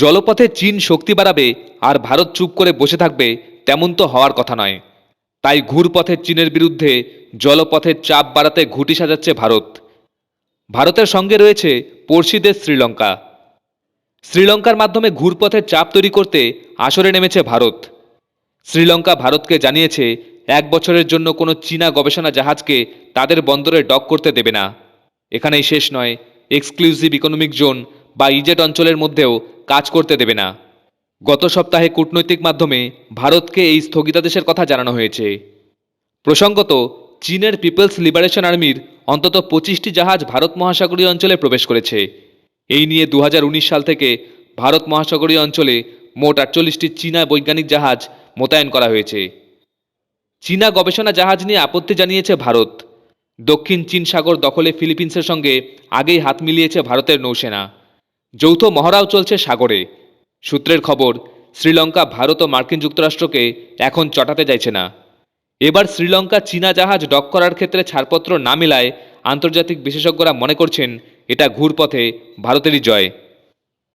জলপথে চীন শক্তি বাড়াবে আর ভারত চুপ করে বসে থাকবে, তেমন তো হওয়ার কথা নয়। তাই ঘুরপথে চীনের বিরুদ্ধে জলপথের চাপ বাড়াতে ঘুটি সাজাচ্ছে ভারত। ভারতের সঙ্গে রয়েছে পড়শি দেশ শ্রীলঙ্কা। শ্রীলঙ্কার মাধ্যমে ঘুরপথের চাপ তৈরি করতে আসরে নেমেছে ভারত। শ্রীলঙ্কা ভারতকে জানিয়েছে, এক বছরের জন্য কোনো চীনা গবেষণা জাহাজকে তাদের বন্দরে ডক করতে দেবে না। এখানেই শেষ নয়, এক্সক্লুসিভ ইকোনমিক জোন বা ইজেট অঞ্চলের মধ্যেও কাজ করতে দেবে না। গত সপ্তাহে কূটনৈতিক মাধ্যমে ভারতকে এই স্থগিতাদেশের কথা জানানো হয়েছে। প্রসঙ্গত, চীনের পিপলস লিবারেশন আর্মির অন্তত পঁচিশটি জাহাজ ভারত মহাসাগরীয় অঞ্চলে প্রবেশ করেছে। এই নিয়ে দু হাজার উনিশ সাল থেকে ভারত মহাসাগরীয় অঞ্চলে মোট আটচল্লিশটি চীনা বৈজ্ঞানিক জাহাজ মোতায়েন করা হয়েছে। চীনা গবেষণা জাহাজ নিয়ে আপত্তি জানিয়েছে ভারত। দক্ষিণ চীন সাগর দখলে ফিলিপিন্সের সঙ্গে আগেই হাত মিলিয়েছে ভারতের নৌসেনা। যৌথ মহড়াও চলছে সাগরে। সূত্রের খবর, শ্রীলঙ্কা, ভারত ও মার্কিন যুক্তরাষ্ট্রকে এখন চটাতে চাইছে না। এবার শ্রীলঙ্কা চীনা জাহাজ ডক করার ক্ষেত্রে ছাড়পত্র না মেলায় আন্তর্জাতিক বিশেষজ্ঞরা মনে করছেন এটা ঘুরপথে ভারতেরই জয়।